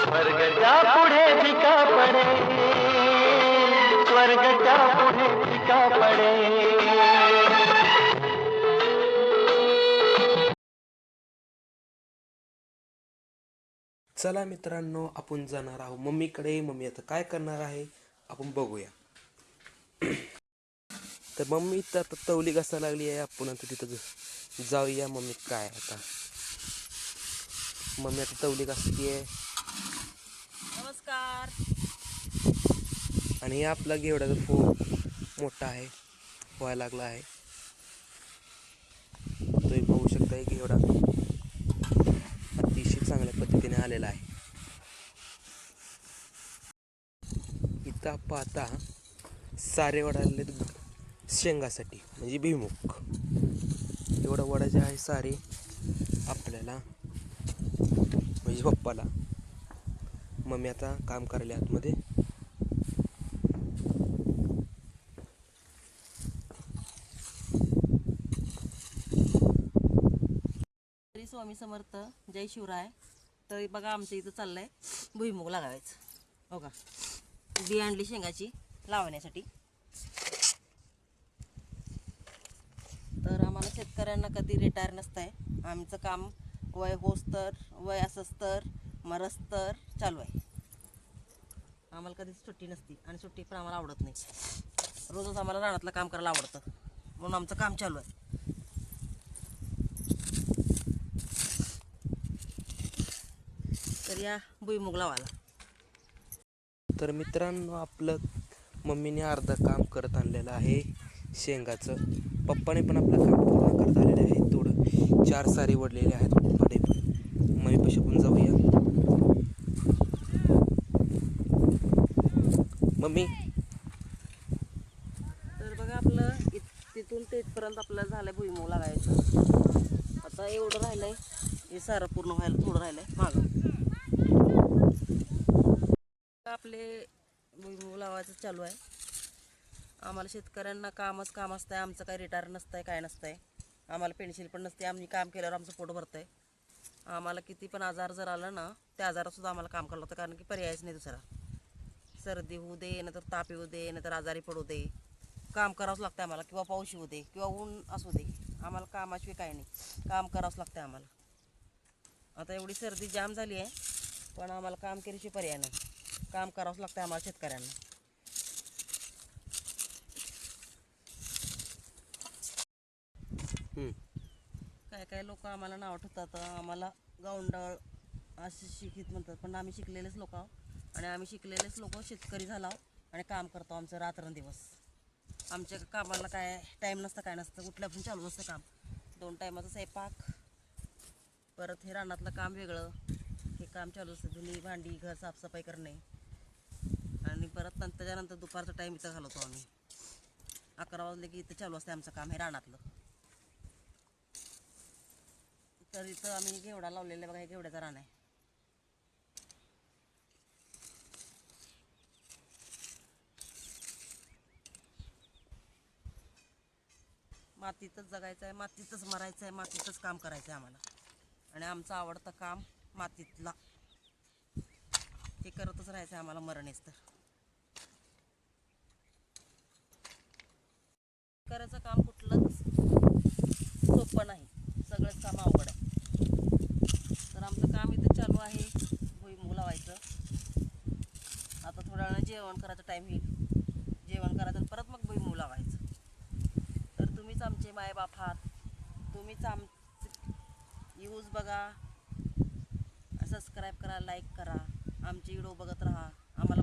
स्वर्गच्या पुढे फिका पडे. स्वर्गच्या पुढे फिका पडे. चला मित्रांनो आपण जाणार आहोत मम्मीकडे. मम्मी आता काय करणार आहे? आपण बघूया. तर मम्मी तर आता तवली घासायला लागली आहे. आपण आता तिथं जाऊया. मम्मी काय आता? मम्मी आता तवली आहे नमस्कार. आणि हे आपला घेवडाचा फो मोठा आहे व्हायला लागला आहे. तुम्ही बघू शकता हे घेवडा अतिशय चांगल्या पद्धतीने आलेला आहे. इथं आता सारे वडाले शेंगासाठी म्हणजे भीमुख. एवढं वडाचे आहे सारे आपल्याला म्हणजे पप्पाला. मम्मी आता काम करायला आतमध्ये. स्वामी समर्थ जय शिवराय. तर बघा आमच्या इथं चाललंय भुईमुग लागावायचं. हो का? बी आणली शेंगाची लावण्यासाठी. तर आम्हाला शेतकऱ्यांना कधी रिटायर नसतंय. आमचं काम वय होस्तर वय असस्तर मरस्तर चालू आहे. आम्हाला कधीच सुट्टी नसती आणि सुट्टी पण आम्हाला आवडत नाही. रोजच आम्हाला रानातलं काम करायला आवडतं. म्हणून आमचं काम चालू आहे. तर या भुईमुग लावायला. तर मित्रांनो आपलं मम्मीने अर्ध काम करत आणलेलं आहे शेंगाचं. पप्पाने पण आपलं काम पूर्ण करत आलेलं आहे थोडं चार सारे वडलेले आहेत. पप्पाने पण मम्मी पण जाऊया. मम्मी. तर बघा आपलं तिथून तेथपर्यंत आपल्याला झालं आहे भुईमुग लागायचं. आता एवढं राहिलं आहे हे सारं पूर्ण व्हायला थोडं राहिलं आहे मागं आपले भुईमुग लावायचं चालू आहे. आम्हाला शेतकऱ्यांना कामच काम असतं आहे आमचं काही रिटायर नसतं आहे काय नसतं आहे आम्हाला पेन्शिल पण नसते. आम्ही काम केल्यावर आमचं पोट भरतं आहे आम्हाला किती पण आजार जर आलं ना त्या आजारातसुद्धा आम्हाला काम करावं लागतं. कारण की पर्यायच नाही दुसरा. सर्दी होऊ दे नंतर ताप येऊ दे नाहीतर आजारी पडू दे. काम करावंच लागतं आम्हाला. किंवा पाऊस येऊ दे किंवा ऊन असू दे. आम्हाला कामाशिवाय काही नाही. काम करावंच लागतं आम्हाला. आता एवढी सर्दी जाम झाली आहे पण आम्हाला काम केल्याशिवाय पर्याय नाही. काम करावंच लागतं आम्हाला शेतकऱ्यांना. काय काय लोक आम्हाला नाव ठेवतात आम्हाला गावंडळ असे शिकित म्हणतात. पण आम्ही शिकलेलेच लोक आहोत. आणि आम्ही शिकलेलेच लोक शेतकरी झाला आणि काम करतो आमचं रात्रंदिवस. आमच्या कामाला काय टाईम नसतं काय नसतं. कुठल्या पण चालू असतं काम. दोन टायमाचं स्वयंपाक परत हे रानातलं काम वेगळं. हे काम चालू असतं. धुणी भांडी घर साफसफाई करणे. आणि परत नंतर त्याच्यानंतर दुपारचा टाईम इथं घालवतो आम्ही. अकरा वाजले की इथं चालू असते आमचं काम हे रानातलं. तर इथं आम्ही घेवडा लावलेला बघा हे घेवड्याचा रान आहे. मातीतच जगायचं आहे मातीतच मरायचं आहे मातीतच काम करायचं आहे आम्हाला. आणि आमचं आवडतं काम मातीतला. ते करतच राहायचं आहे आम्हाला मरणेच तर करायचं काम कुठलंच सोपं नाही सगळंच काम अवघड आहे तर आमचं काम इथं चालू आहे भुईमुग लावायचं आता थोड्या वेळानं जेवण करायचा टाईम येईल. जेवण करायचं परत मग भुईमुग लावायचं. तर तुम्हीच आमचे मायबाप आहात. तुम्हीच आम यूज बघा. सबस्क्राईब करा लाईक करा. आमचे व्हिडिओ बघत राहा. आम्हाला